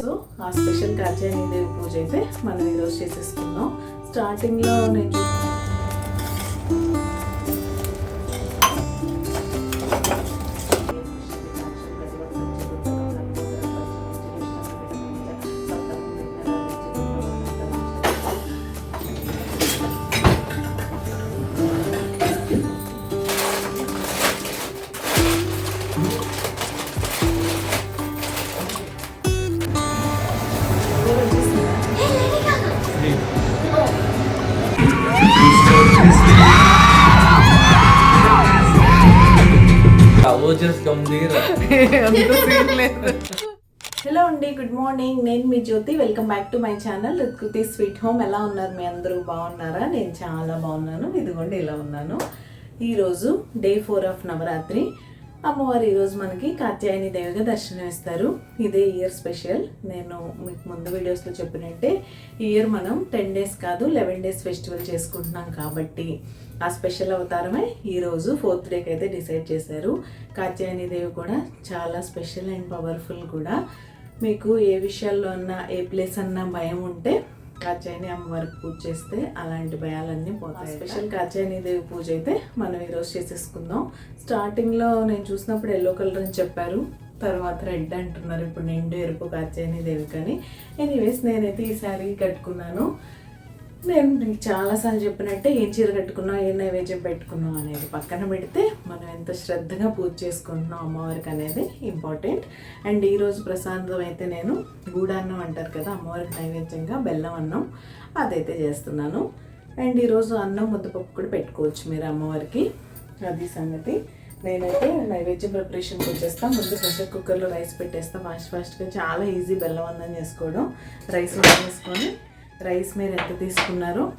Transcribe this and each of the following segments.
So ఆ special కాచాయని దేవి పూజ అయితే మనం ఈరోజు చేసేసుకుందాం. స్టార్టింగ్లో నేను చూ- ఓజస్ గంభీర హలో అండి గుడ్ మార్నింగ్. నేను మీ Jyothi. Welcome back to my channel. Kriti sweet home. ఎలా ఉన్నారు? మీ అందరూ బాగున్నారా? నేను చాలా బాగున్నాను. ఇదిగోండి ఇలా ఉన్నాను. ఈరోజు డే ఫోర్ ఆఫ్ నవరాత్రి. అమ్మవారు ఈరోజు మనకి కాత్యాయని దేవిగా దర్శనం ఇస్తారు. ఇదే ఇయర్ స్పెషల్. నేను మీకు ముందు వీడియోస్లో చెప్పినట్టే ఈ ఇయర్ మనం టెన్ డేస్ కాదు లెవెన్ డేస్ ఫెస్టివల్ చేసుకుంటున్నాం కాబట్టి. ఆ స్పెషల్ అవతారమే ఈరోజు ఫోర్త్ డేకి అయితే డిసైడ్ చేశారు. కాత్యాయని దేవి కూడా చాలా స్పెషల్ అండ్ పవర్ఫుల్ కూడా. మీకు ఏ విషయాల్లో అన్నా ఏ ప్లేస్ అన్నా భయం ఉంటే కాచాయని అమ్మవారికి పూజ చేస్తే అలాంటి భయాలన్నీ పోతాయి స్పెషల్ కాచాయని దేవి పూజ అయితే మనం ఈరోజు చేసేసుకుందాం. స్టార్టింగ్లో నేను చూసినప్పుడు ఎల్లో కలర్ అని చెప్పారు. తర్వాత రెడ్ అంటున్నారు. ఇప్పుడు నిండు ఎరుపు కాచాయని దేవి కానీ ఎనీవేస్ నేనైతే ఈ శారీ కట్టుకున్నాను. నేను నీకు చాలాసార్లు చెప్పినట్టే ఏం చీర కట్టుకున్నా ఏ నైవేద్యం పెట్టుకున్నాం అనేది పక్కన పెడితే మనం ఎంత శ్రద్ధగా పూజ చేసుకుంటున్నాం అమ్మవారికి అనేది ఇంపార్టెంట్. అండ్ ఈరోజు ప్రసాదం అయితే నేను గూడాన్నం అంటారు కదా అమ్మవారికి నైవేద్యంగా బెల్లం అన్నం అదైతే చేస్తున్నాను. అండ్ ఈరోజు అన్నం ముద్దపప్పు కూడా పెట్టుకోవచ్చు మీరు అమ్మవారికి. అది సంగతి. నేనైతే నైవేద్యం ప్రిపరేషన్కి వచ్చేస్తాను ముందు ప్రెషర్ కుక్కర్లో రైస్ పెట్టేస్తాను ఫాస్ట్ ఫాస్ట్గా చాలా ఈజీ బెల్లం అన్నం చేసుకోవడం. రైస్ వేసుకొని రైస్ మీరు ఎంత తీసుకున్నారో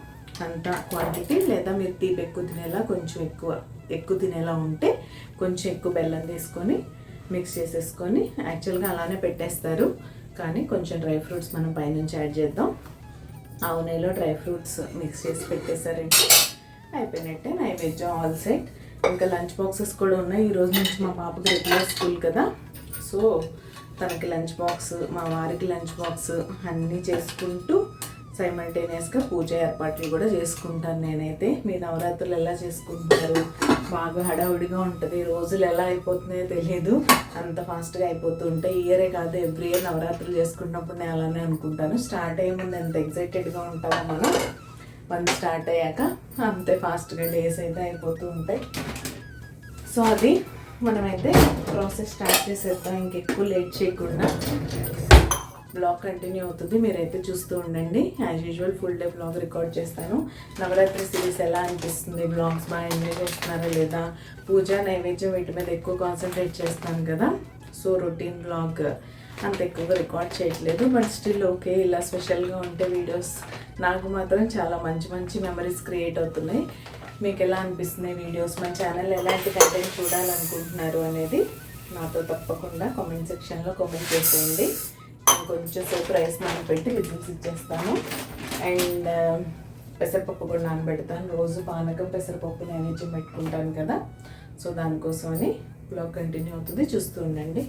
అంత క్వాంటిటీ లేదా మీరు తీపి ఎక్కువ తినేలా కొంచెం ఎక్కువ ఎక్కువ తినేలా ఉంటే కొంచెం ఎక్కువ బెల్లం తీసుకొని మిక్స్ చేసేసుకొని యాక్చువల్గా అలానే పెట్టేస్తారు. కానీ కొంచెం డ్రై ఫ్రూట్స్ మనం పైనుంచి యాడ్ చేద్దాం. ఆవు నెయ్యిలో డ్రై ఫ్రూట్స్ మిక్స్ చేసి పెట్టేశారంటే అయిపోయినట్టే నైవేద్యం ఆల్ సెట్. ఇంకా లంచ్ బాక్సెస్ కూడా ఉన్నాయి. ఈరోజు నుంచి మా పాపకి రెగ్యులర్ స్కూల్ కదా. సో తనకి లంచ్ బాక్స్ మా వారికి లంచ్ బాక్స్ అన్నీ చేసుకుంటూ సైమల్టేనియస్గా పూజ ఏర్పాట్లు కూడా చేసుకుంటాను నేనైతే. మీ నవరాత్రులు ఎలా చేసుకుంటారు బాగా హడావుడిగా ఉంటుంది. రోజులు ఎలా అయిపోతున్నాయో తెలియదు అంత ఫాస్ట్గా అయిపోతూ ఉంటాయి. ఇయరే కాదు ఎవ్రీ ఇయర్ నవరాత్రులు చేసుకున్నప్పుడు నేను అలానే అనుకుంటాను. స్టార్ట్ అయ్యే ముందు ఎంత ఎగ్జైటెడ్గా ఉంటామో మనం వన్ స్టార్ట్ అయ్యాక అంతే ఫాస్ట్గా డేస్ అయితే అయిపోతూ ఉంటాయి. సో అది మనమైతే ప్రాసెస్ స్టార్ట్ చేసేద్దాం. ఇంకెక్కువ లేట్ చేయకుండా. బ్లాగ్ కంటిన్యూ అవుతుంది. మీరైతే చూస్తూ ఉండండి. As usual full day blog record చేస్తాను. నవరాత్రి సిరీస్ ఎలా అనిపిస్తుంది? బ్లాగ్స్ బాగా ఎంజాయ్ చేస్తున్నారా లేదా? పూజ నైవేద్యం వీటి మీద ఎక్కువ కాన్సన్ట్రేట్ చేస్తాను కదా. సో రొటీన్ బ్లాగ్ అంత ఎక్కువగా రికార్డ్ చేయట్లేదు. బట్ స్టిల్ ఓకే ఇలా స్పెషల్గా ఉంటే వీడియోస్ నాకు మాత్రం చాలా మంచి మంచి మెమరీస్ క్రియేట్ అవుతున్నాయి. మీకు ఎలా అనిపిస్తున్నాయి వీడియోస్ మా ఛానల్ ఎలాంటి కంటెంట్ చూడాలనుకుంటున్నారు అనేది నాతో తప్పకుండా కామెంట్ సెక్షన్లో కామెంట్ చేసేయండి. కొంచెం సేపు రైస్ నానబెట్టి విజిల్స్ ఇచ్చేస్తాను. అండ్ um, పెసరపప్పు కూడా నానబెడతాను రోజు పానకం పెసరపప్పు నైవేద్యం పెట్టుకుంటాను కదా. సో దానికోసమని బ్లాగ్ కంటిన్యూ అవుతుంది. చూస్తూ ఉండండి.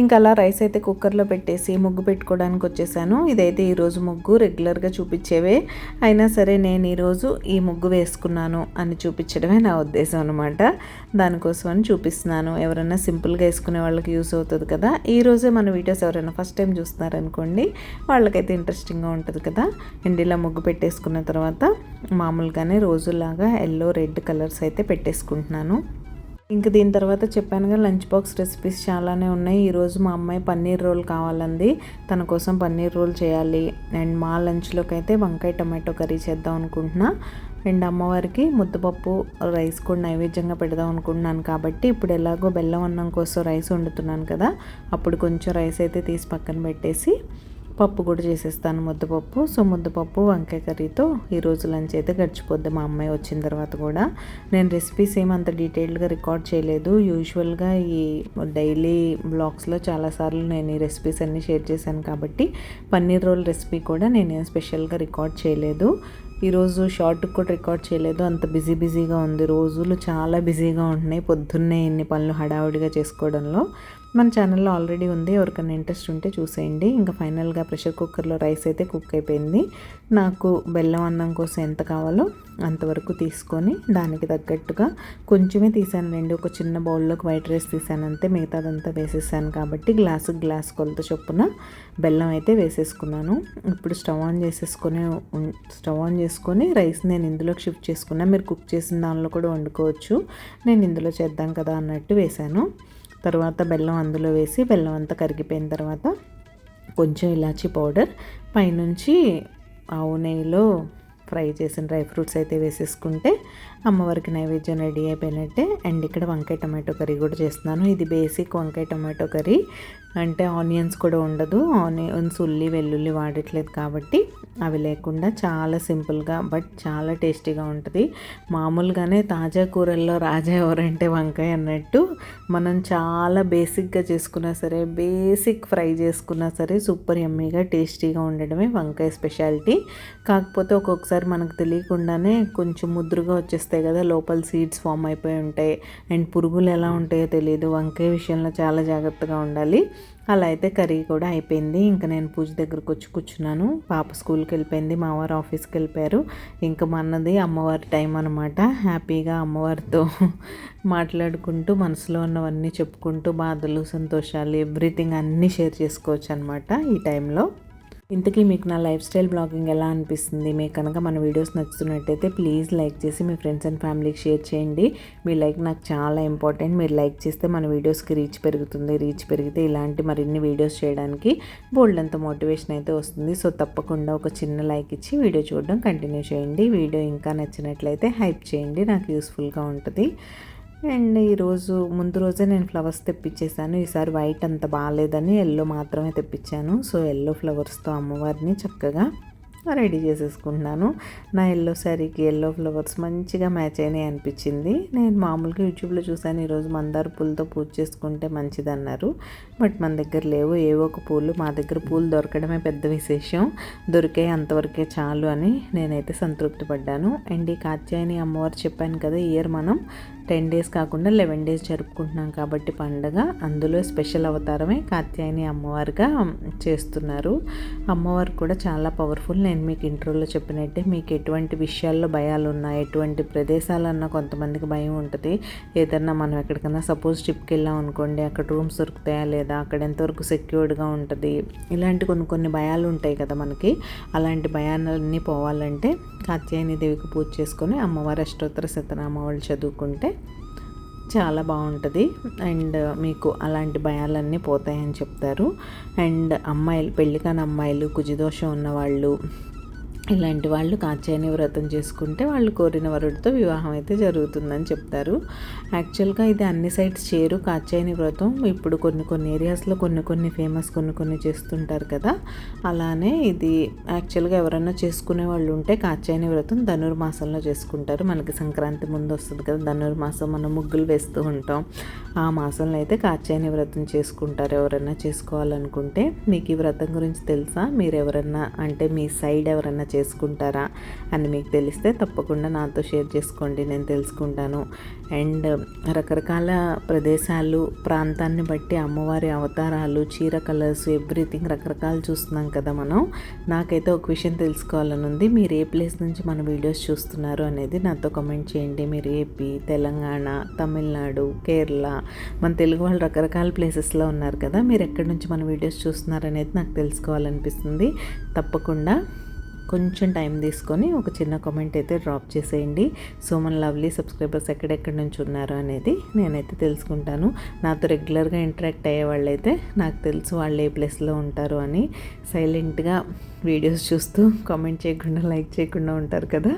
ఇంకా అలా రైస్ అయితే కుక్కర్లో పెట్టేసి ముగ్గు పెట్టుకోవడానికి వచ్చేసాను. ఇదైతే ఈరోజు ముగ్గు రెగ్యులర్గా చూపించేవే. అయినా సరే నేను ఈరోజు ఈ ముగ్గు వేసుకున్నాను అని చూపించడమే నా ఉద్దేశం అనమాట దానికోసం అని చూపిస్తున్నాను. ఎవరైనా సింపుల్గా వేసుకునే వాళ్ళకి యూస్ అవుతుంది కదా. ఈరోజే మన వీడియోస్ ఎవరైనా ఫస్ట్ టైం చూస్తున్నారనుకోండి వాళ్ళకైతే ఇంట్రెస్టింగ్గా ఉంటుంది కదా. అండ్ ఇలా ముగ్గు పెట్టేసుకున్న తర్వాత మామూలుగానే రోజులాగా ఎల్లో రెడ్ కలర్స్ అయితే పెట్టేసుకుంటున్నాను. ఇంక దీని తర్వాత చెప్పానుగా లంచ్ బాక్స్ రెసిపీస్ చాలానే ఉన్నాయి. ఈరోజు మా అమ్మాయి పన్నీర్ రోల్ కావాలంది. తన కోసం పన్నీర్ రోల్ చేయాలి. అండ్ మా లంచ్లోకి అయితే వంకాయ టమాటో కర్రీ చేద్దాం అనుకుంటున్నా. అండ్ అమ్మవారికి ముద్దపప్పు రైస్ కూడా నైవేద్యంగా పెడదాం అనుకుంటున్నాను కాబట్టి ఇప్పుడు ఎలాగో బెల్లం అన్నం కోసం రైస్ వండుతున్నాను కదా. అప్పుడు కొంచెం రైస్ అయితే తీసి పక్కన పెట్టేసి పప్పు కూడా చేసేస్తాను ముద్దపప్పు. సో ముద్దపప్పు వంకాయ కర్రీతో ఈరోజు లంచ్ అయితే గడిచిపోద్ది. మా అమ్మాయి వచ్చిన తర్వాత కూడా. నేను రెసిపీస్ ఏమి అంత డీటెయిల్డ్గా రికార్డ్ చేయలేదు. యూజువల్గా ఈ డైలీ బ్లాగ్స్లో చాలాసార్లు నేను ఈ రెసిపీస్ అన్నీ షేర్ చేశాను కాబట్టి పన్నీర్ రోల్ రెసిపీ కూడా నేను స్పెషల్గా రికార్డ్ చేయలేదు. ఈరోజు షార్ట్ కూడా రికార్డ్ చేయలేదు. అంత బిజీ బిజీగా ఉంది. రోజులు చాలా బిజీగా ఉంటున్నాయి. పొద్దున్నే ఇన్ని పనులు హడావుడిగా చేసుకోవడంలో. మన ఛానల్లో ఆల్రెడీ ఉంది. ఎవరికైనా ఇంట్రెస్ట్ ఉంటే చూసేయండి. ఇంకా ఫైనల్గా ప్రెషర్ కుక్కర్లో రైస్ అయితే కుక్ అయిపోయింది. నాకు బెల్లం అన్నం కోసం ఎంత కావాలో అంతవరకు తీసుకొని దానికి తగ్గట్టుగా కొంచెమే తీసాను. రెండు ఒక చిన్న బౌల్లోకి వైట్ రైస్ తీసాను. అంతే మిగతాదంతా వేసేసాను కాబట్టి గ్లాసు గ్లాస్ కొలత చొప్పున బెల్లం అయితే వేసేసుకున్నాను. ఇప్పుడు స్టవ్ ఆన్ చేసేసుకొని స్టవ్ ఆన్ చేసుకొని రైస్ నేను ఇందులోకి షిఫ్ట్ చేసుకున్నా. మీరు కుక్ చేసిన దానిలో కూడా వండుకోవచ్చు. నేను ఇందులో చేద్దాం కదా అన్నట్టు వేశాను. తర్వాత బెల్లం అందులో వేసి బెల్లం అంతా కరిగిపోయిన తర్వాత కొంచెం ఇలాచీ పౌడర్ పైనుంచి ఆవు నెయ్యిలో ఫ్రై చేసిన డ్రై ఫ్రూట్స్ అయితే వేసేసుకుంటే అమ్మవారికి నైవేద్యం రెడీ అయిపోయినట్టే. అండ్ ఇక్కడ వంకాయ టమాటో కర్రీ కూడా చేస్తున్నాను. ఇది బేసిక్ వంకాయ టమాటో కర్రీ. అంటే ఆనియన్స్ కూడా ఉండదు. ఆనియన్స్ ఉల్లి వెల్లుల్లి వాడట్లేదు కాబట్టి అవి లేకుండా చాలా సింపుల్గా బట్ చాలా టేస్టీగా ఉంటుంది. మామూలుగానే తాజా కూరల్లో రాజా ఎవరంటే వంకాయ అన్నట్టు మనం చాలా బేసిక్గా చేసుకున్నా సరే బేసిక్ ఫ్రై చేసుకున్నా సరే సూపర్ ఎమ్మీగా టేస్టీగా ఉండడమే వంకాయ స్పెషాలిటీ. కాకపోతే ఒక్కొక్కసారి మనకు తెలియకుండానే కొంచెం ముద్రగా వచ్చేస్తాయి కదా లోపల సీడ్స్ ఫామ్ అయిపోయి ఉంటాయి. అండ్ పురుగులు ఎలా ఉంటాయో తెలియదు వంకాయ విషయంలో చాలా జాగ్రత్తగా ఉండాలి. అలా అయితే కర్రీ కూడా అయిపోయింది. ఇంకా నేను పూజ దగ్గరకు వచ్చి కూర్చున్నాను. పాప స్కూల్కి వెళ్ళిపోయింది మా వారు ఆఫీస్కి వెళ్ళిపోయారు ఇంకా మనది అమ్మవారి టైం అనమాట హ్యాపీగా అమ్మవారితో మాట్లాడుకుంటూ మనసులో ఉన్నవన్నీ చెప్పుకుంటూ బాధలు సంతోషాలు ఎవ్రీథింగ్ అన్నీ షేర్ చేసుకోవచ్చు అనమాట ఈ టైంలో ఇంతకీ మీకు నా లైఫ్ స్టైల్ బ్లాగింగ్ ఎలా అనిపిస్తుంది? మీకు కనుక మన వీడియోస్ నచ్చుతున్నట్టయితే ప్లీజ్ లైక్ చేసి మీ ఫ్రెండ్స్ అండ్ ఫ్యామిలీకి షేర్ చేయండి. మీ లైక్ నాకు చాలా ఇంపార్టెంట్. మీరు లైక్ చేస్తే మన వీడియోస్కి రీచ్ పెరుగుతుంది. రీచ్ పెరిగితే ఇలాంటి మరిన్ని వీడియోస్ చేయడానికి బోల్డ్ అంత మోటివేషన్ అయితే వస్తుంది. సో తప్పకుండా ఒక చిన్న లైక్ ఇచ్చి వీడియో చూడడం కంటిన్యూ చేయండి. వీడియో ఇంకా నచ్చినట్లయితే హైప్ చేయండి. నాకు యూస్ఫుల్గా ఉంటుంది. అండ్ ఈరోజు ముందు రోజే నేను ఫ్లవర్స్ తెప్పించేసాను ఈసారి వైట్ అంత బాగాలేదని ఎల్లో మాత్రమే తెప్పించాను. సో ఎల్లో ఫ్లవర్స్తో అమ్మవారిని చక్కగా రెడీ చేసేసుకుంటున్నాను. నా ఎల్లో శారీకి ఎల్లో ఫ్లవర్స్ మంచిగా మ్యాచ్ అయినాయి అనిపించింది. నేను మామూలుగా యూట్యూబ్లో చూసాను ఈరోజు మందార పూలతో పూజ చేసుకుంటే మంచిది అన్నారు బట్ మన దగ్గర లేవు ఏవో ఒక పూలు మా దగ్గర పూలు దొరకడమే పెద్ద విశేషం. దొరికే అంతవరకే చాలు అని నేనైతే సంతృప్తి పడ్డాను. అండ్ ఈ కాత్యాయని అమ్మవారు చెప్పాను కదా ఇయర్ మనం టెన్ డేస్ కాకుండా లెవెన్ డేస్ జరుపుకుంటున్నాం కాబట్టి పండగ. అందులో స్పెషల్ అవతారమే కాత్యాయని అమ్మవారుగా చేస్తున్నారు. అమ్మవారు కూడా చాలా పవర్ఫుల్ నేను మీకు ఇంట్రోలో చెప్పినట్టే మీకు ఎటువంటి విషయాల్లో భయాలు ఉన్నాయి ఎటువంటి ప్రదేశాలన్నా కొంతమందికి భయం ఉంటుంది. ఏదన్నా మనం ఎక్కడికన్నా సపోజ్ ట్రిప్కి వెళ్ళాం అనుకోండి అక్కడ రూమ్స్ దొరుకుతాయా లేదా అక్కడ ఎంతవరకు సెక్యూర్డ్గా ఉంటుంది? ఇలాంటి కొన్ని కొన్ని భయాలు ఉంటాయి కదా మనకి. అలాంటి భయాలన్నీ పోవాలంటే కాత్యాయని దేవికి పూజ చేసుకొని అమ్మవారి అష్టోత్తర శతనామావళి చదువుకుంటే చాలా బాగుంటుంది. అండ్ మీకు అలాంటి భయాలన్నీ పోతాయని చెప్తారు. అండ్ అమ్మాయిలు పెళ్ళికాని అమ్మాయిలు కుజిదోషం ఉన్నవాళ్ళు ఇలాంటి వాళ్ళు కాచాయని వ్రతం చేసుకుంటే వాళ్ళు కోరిన వరుడితో వివాహం అయితే జరుగుతుందని చెప్తారు. యాక్చువల్గా ఇది అన్ని సైడ్స్ చేరు. కాచాయని వ్రతం ఇప్పుడు కొన్ని కొన్ని ఏరియాస్లో కొన్ని కొన్ని ఫేమస్ కొన్ని కొన్ని చేస్తుంటారు కదా. అలానే ఇది యాక్చువల్గా ఎవరైనా చేసుకునే వాళ్ళు ఉంటే కాచాయని వ్రతం ధనుర్మాసంలో చేసుకుంటారు. మనకి సంక్రాంతి ముందు వస్తుంది కదా ధనుర్మాసం మనం ముగ్గులు వేస్తూ ఉంటాం. ఆ మాసంలో అయితే కాచాయని వ్రతం చేసుకుంటారు. ఎవరైనా చేసుకోవాలనుకుంటే మీకు ఈ వ్రతం గురించి తెలుసా? మీరు ఎవరన్నా అంటే మీ సైడ్ ఎవరైనా చేసుకుంటారా అని మీకు తెలిస్తే తప్పకుండా నాతో షేర్ చేసుకోండి నేను తెలుసుకుంటాను. అండ్ రకరకాల ప్రదేశాలు ప్రాంతాన్ని బట్టి అమ్మవారి అవతారాలు చీర కలర్స్ ఎవ్రీథింగ్ రకరకాలు చూస్తున్నాం కదా మనం. నాకైతే ఒక విషయం తెలుసుకోవాలని ఉంది. మీరు ఏ ప్లేస్ నుంచి మన వీడియోస్ చూస్తున్నారు అనేది నాతో కమెంట్ చేయండి. మీరు ఏపీ తెలంగాణ తమిళనాడు కేరళ మన తెలుగు వాళ్ళు రకరకాల ప్లేసెస్లో ఉన్నారు కదా మీరు ఎక్కడి నుంచి మన వీడియోస్ చూస్తున్నారు అనేది నాకు తెలుసుకోవాలనిపిస్తుంది. తప్పకుండా కొంచెం టైం తీసుకొని ఒక చిన్న కామెంట్ అయితే డ్రాప్ చేసేయండి. సో మన లవ్లీ సబ్స్క్రైబర్స్ ఎక్కడెక్కడి నుంచి ఉన్నారు అనేది నేనైతే తెలుసుకుంటాను. నాతో రెగ్యులర్గా ఇంటరాక్ట్ అయ్యే వాళ్ళైతే నాకు తెలుసు వాళ్ళు ఏ ప్లేస్లో ఉంటారు అని. సైలెంట్గా వీడియోస్ చూస్తూ కామెంట్ చేయకుండా లైక్ చేయకుండా ఉంటారు కదా.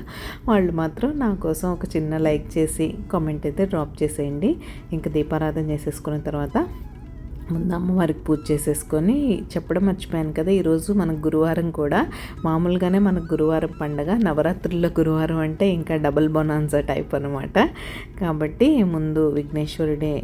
వాళ్ళు మాత్రం నా కోసం ఒక చిన్న లైక్ చేసి కామెంట్ అయితే డ్రాప్ చేసేయండి. ఇంకా దీపారాధన చేసేసుకున్న తర్వాత ముందు అమ్మవారికి పూజ చేసేసుకొని చెప్పడం మర్చిపోయాను కదా ఈరోజు మనకు గురువారం కూడా. మామూలుగానే మనకు గురువారం పండగ నవరాత్రుల్లో గురువారం అంటే ఇంకా డబల్ బొనాన్సా టైప్ అనమాట కాబట్టి ముందు విఘ్నేశ్వరుడే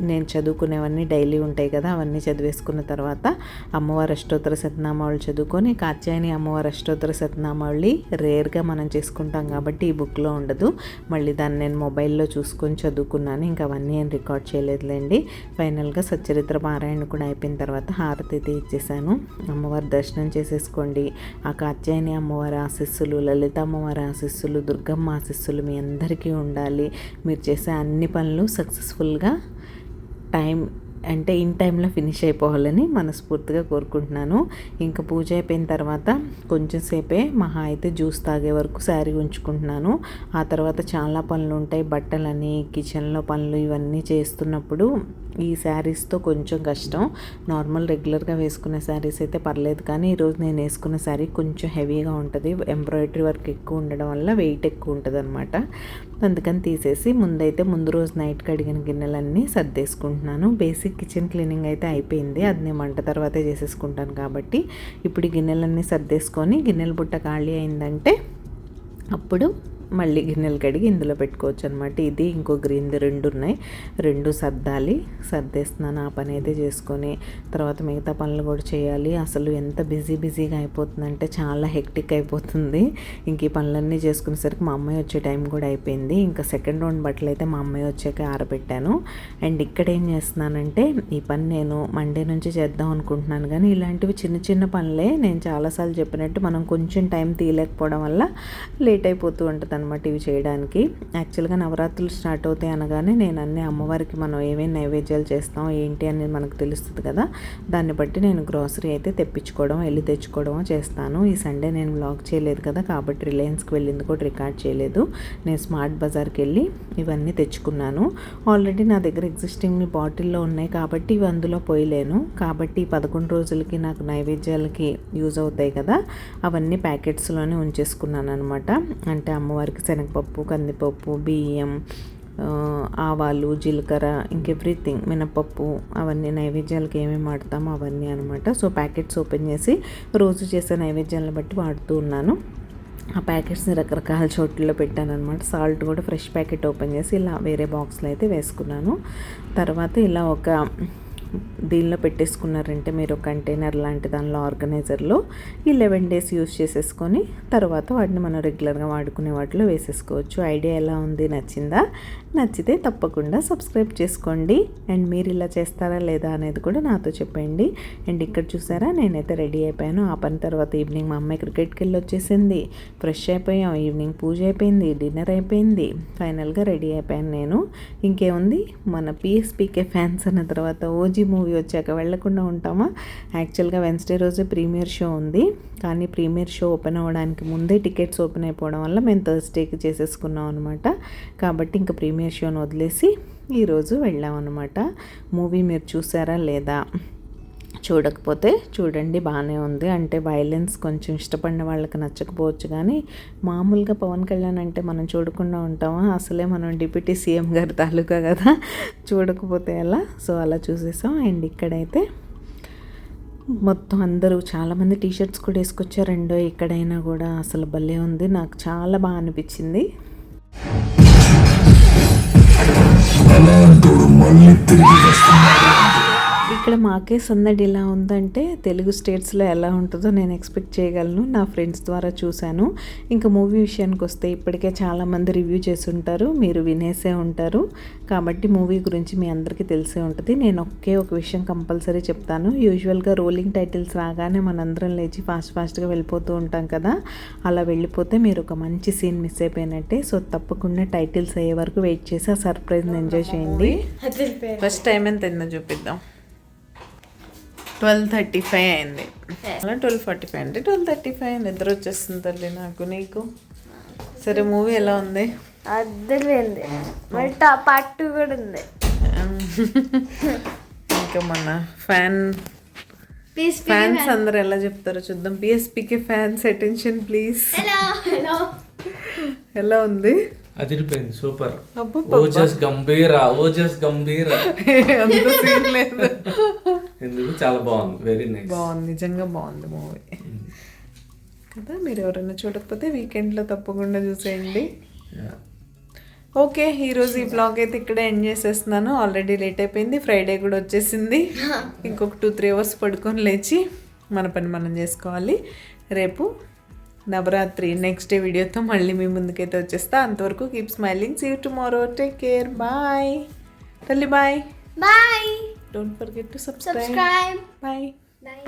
నేను చదువుకునేవన్నీ డైలీ ఉంటాయి కదా అవన్నీ చదివేసుకున్న తర్వాత అమ్మవారి అష్టోత్తర సత్నామావళి చదువుకొని కాత్యాయని అమ్మవారి అష్టోత్తర సత్నామావళి రేర్గా మనం చేసుకుంటాం కాబట్టి ఈ బుక్లో ఉండదు. మళ్ళీ దాన్ని నేను మొబైల్లో చూసుకొని చదువుకున్నాను ఇంకా అవన్నీ ఏం రికార్డ్ చేయలేదులేండి. ఫైనల్గా సచ్చరిత్ర పారాయణ కూడా అయిపోయిన తర్వాత హారతి తీర్చేశాను అమ్మవారి దర్శనం చేసేసుకోండి. ఆ కాత్యాయని అమ్మవారి ఆశీస్సులు లలిత అమ్మవారి ఆశీస్సులు దుర్గమ్మ ఆశీస్సులు మీ అందరికీ ఉండాలి. మీరు చేసే అన్ని పనులు సక్సెస్ఫుల్గా టైం అంటే ఇన్ టైంలో ఫినిష్ అయిపోవాలని మనస్ఫూర్తిగా కోరుకుంటున్నాను. ఇంకా పూజ అయిపోయిన తర్వాత కొంచెం సేపే మహా అయితే జ్యూస్ తాగే వరకు శారీ ఉంచుకుంటున్నాను. ఆ తర్వాత చాలా పనులు ఉంటాయి. బట్టలని కిచెన్లో పనులు ఇవన్నీ చేస్తున్నప్పుడు ఈ శారీస్తో కొంచెం కష్టం. నార్మల్ రెగ్యులర్గా వేసుకునే శారీస్ అయితే పర్లేదు. కానీ ఈరోజు నేను వేసుకున్న శారీ కొంచెం హెవీగా ఉంటుంది. ఎంబ్రాయిడరీ వర్క్ ఎక్కువ ఉండడం వల్ల వెయిట్ ఎక్కువ ఉంటుంది అనమాట అందుకని తీసేసి ముందైతే ముందు రోజు నైట్ కడిగిన గిన్నెలన్నీ సర్దేసుకుంటున్నాను. బేసిక్ కిచెన్ క్లీనింగ్ అయితే అయిపోయింది. అది నేను వంట తర్వాతే చేసేసుకుంటాను కాబట్టి ఇప్పుడు గిన్నెలన్నీ సర్దేసుకొని గిన్నెల బుట్ట ఖాళీ అయిందంటే అప్పుడు మళ్ళీ గిన్నెలు కడిగి ఇందులో పెట్టుకోవచ్చు అనమాట ఇది ఇంకో గ్రీన్ది రెండు ఉన్నాయి. రెండు సర్దాలి. సర్దేస్తున్నాను ఆ పని అయితే చేసుకొని. తర్వాత మిగతా పనులు కూడా చేయాలి. అసలు ఎంత బిజీ బిజీగా అయిపోతుందంటే చాలా హెక్టిక్ అయిపోతుంది. ఇంక ఈ పనులన్నీ చేసుకునేసరికి మా అమ్మాయి వచ్చే టైం కూడా అయిపోయింది. ఇంకా సెకండ్ రౌండ్ బట్టలు అయితే మా అమ్మాయి వచ్చాక ఆరబెట్టాను. అండ్ ఇక్కడ ఏం చేస్తున్నానంటే ఈ పని నేను మండే నుంచి చేద్దాం అనుకుంటున్నాను. కానీ ఇలాంటివి చిన్న చిన్న పనులే. నేను చాలాసార్లు చెప్పినట్టు మనం కొంచెం టైం తీయలేకపోవడం వల్ల లేట్ అయిపోతూ ఉంటుంది అనమాట ఇవి చేయడానికి. యాక్చువల్గా నవరాత్రులు స్టార్ట్ అవుతాయి అనగానే నేను అన్ని అమ్మవారికి మనం ఏమేమి నైవేద్యాలు చేస్తాం ఏంటి అనేది మనకు తెలుస్తుంది కదా. దాన్ని బట్టి నేను గ్రాసరీ అయితే తెప్పించుకోవడం వెళ్ళి తెచ్చుకోవడం చేస్తాను. ఈ సండే నేను బ్లాగ్ చేయలేదు కదా కాబట్టి రిలయన్స్కి వెళ్ళింది కూడా రికార్డ్ చేయలేదు. నేను స్మార్ట్ బజార్కి వెళ్ళి ఇవన్నీ తెచ్చుకున్నాను. ఆల్రెడీ నా దగ్గర ఎగ్జిస్టింగ్ బాటిల్లో ఉన్నాయి కాబట్టి ఇవి అందులో పోయలేను. కాబట్టి పదకొండు రోజులకి నాకు నైవేద్యాలకి యూజ్ అవుతాయి కదా అవన్నీ ప్యాకెట్స్లోనే ఉంచేసుకున్నాను అనమాట అంటే అమ్మవారి వారికి శనగపప్పు కందిపప్పు బియ్యం ఆవాలు జీలకర్ర ఇంకెవ్రీథింగ్ మినపప్పు అవన్నీ నైవేద్యాలకు ఏమేమి వాడతామో అవన్నీ అనమాట సో ప్యాకెట్స్ ఓపెన్ చేసి రోజు చేసే నైవేద్యాలను బట్టి వాడుతూ ఉన్నాను. ఆ ప్యాకెట్స్ని రకరకాల చోట్లలో పెట్టాను అనమాట సాల్ట్ కూడా ఫ్రెష్ ప్యాకెట్ ఓపెన్ చేసి ఇలా వేరే బాక్స్లో అయితే వేసుకున్నాను. తర్వాత ఇలా ఒక దీనిలో పెట్టేసుకున్నారంటే మీరు కంటైనర్ లాంటి దానిలో ఆర్గనైజర్లో ఈ లెవెన్ డేస్ యూస్ చేసేసుకొని తర్వాత వాటిని మనం రెగ్యులర్గా వాడుకునే వాటిలో వేసేసుకోవచ్చు. ఐడియా ఎలా ఉంది? నచ్చిందా? నచ్చితే తప్పకుండా సబ్స్క్రైబ్ చేసుకోండి. అండ్ మీరు ఇలా చేస్తారా లేదా అనేది కూడా నాతో చెప్పండి. అండ్ ఇక్కడ చూసారా నేనైతే రెడీ అయిపోయాను. ఆ పని తర్వాత ఈవినింగ్ మా అమ్మాయి క్రికెట్కి వెళ్ళి వచ్చేసింది. ఫ్రెష్ అయిపోయాం. ఈవినింగ్ పూజ అయిపోయింది డిన్నర్ అయిపోయింది. ఫైనల్గా రెడీ అయిపోయాను నేను. ఇంకేముంది? మన పిఎస్పీకే ఫ్యాన్స్ అన్న తర్వాత ఓజీ మూవీ వచ్చాక వెళ్ళకుండా ఉంటామా? యాక్చువల్గా వెన్స్డే రోజు ప్రీమియర్ షో ఉంది. కానీ ప్రీమియర్ షో ఓపెన్ అవ్వడానికి ముందే టికెట్స్ ఓపెన్ అయిపోవడం వల్ల మేము థర్స్డేకి చేసేసుకున్నాం అనమాట కాబట్టి ఇంకా ప్రీమియర్ షోని వదిలేసి ఈరోజు వెళ్ళామన్నమాట. మూవీ మీరు చూసారా లేదా? చూడకపోతే చూడండి బాగానే ఉంది. అంటే వైలెన్స్ కొంచెం ఇష్టపడిన వాళ్ళకి నచ్చకపోవచ్చు కానీ మామూలుగా పవన్ కళ్యాణ్ అంటే మనం చూడకుండా ఉంటామా? అసలే మనం డిప్యూటీ సీఎం గారి తాలూకా కదా? చూడకపోతే ఎలా? సో అలా చూసేసాం. అండ్ ఇక్కడైతే మొత్తం అందరూ చాలామంది టీషర్ట్స్ కూడా వేసుకొచ్చారండో ఎక్కడైనా కూడా. అసలు భలే ఉంది. నాకు చాలా బాగా అనిపించింది. అలాంటోడు మళ్ళీ తిరిగి వస్తున్నాడు. ఇక్కడ మాకే సందడి ఎలా ఉందంటే తెలుగు స్టేట్స్లో ఎలా ఉంటుందో నేను ఎక్స్పెక్ట్ చేయగలను నా ఫ్రెండ్స్ ద్వారా చూశాను. ఇంకా మూవీ విషయానికి వస్తే ఇప్పటికే చాలామంది రివ్యూ చేసి ఉంటారు మీరు వినేసే ఉంటారు. కాబట్టి మూవీ గురించి మీ అందరికీ తెలిసే ఉంటుంది. నేను ఒకే ఒక విషయం కంపల్సరీ చెప్తాను. యూజువల్గా రోలింగ్ టైటిల్స్ రాగానే మనందరం లేచి ఫాస్ట్ ఫాస్ట్గా వెళ్ళిపోతూ ఉంటాం కదా. అలా వెళ్ళిపోతే మీరు ఒక మంచి సీన్ మిస్ అయిపోయినట్టే. సో తప్పకుండా టైటిల్స్ అయ్యే వరకు వెయిట్ చేసి ఆ సర్ప్రైజ్ని ఎంజాయ్ చేయండి. ఫస్ట్ టైం ఎంత చూపిద్దాం. ట్వెల్వ్ థర్టీ ఫైవ్ అయింది అలా ట్వెల్వ్ ఫార్టీ ఫైవ్ అంటే ట్వెల్వ్ థర్టీ ఫైవ్ నిద్ర వచ్చేస్తుంది తల్లి నాకు నీకు? సరే మూవీ ఎలా ఉంది? అద్దరిపోయింది మరి టా పార్ట్ టూ కూడా ఉంది. ఇంకా మన ఫ్యాన్ ఫ్యాన్స్ అందరు ఎలా చెప్తారో చూద్దాం. పిఎస్పికి ఫ్యాన్స్ అటెన్షన్ ప్లీజ్ ఎలా ఉంది? అదిరిపోయింది సూపర్. ఓజస్ గంభీర ఓజస్ గంభీర. అంత సీన్ లేదు. ఎందుకు? చాలా బాగుంది వెరీ నైస్ బాగుంది నిజంగా బాగుంది మూవీ కదా మీరు ఎవరైనా చూడకపోతే వీకెండ్లో తప్పకుండా చూసేయండి. ఓకే ఈరోజు ఈ బ్లాగ్ అయితే ఇక్కడే ఎండ్ చేసేస్తున్నాను. ఆల్రెడీ లేట్ అయిపోయింది ఫ్రైడే కూడా వచ్చేసింది. ఇంకొక టూ త్రీ అవర్స్ పడుకొని లేచి మన పని మనం చేసుకోవాలి. రేపు నవరాత్రి నెక్స్ట్ డే వీడియోతో మళ్ళీ మీ ముందుకైతే వచ్చేస్తా. అంతవరకు keep smiling see tomorrow take care bye తల్లి bye bye don't forget to subscribe bye bye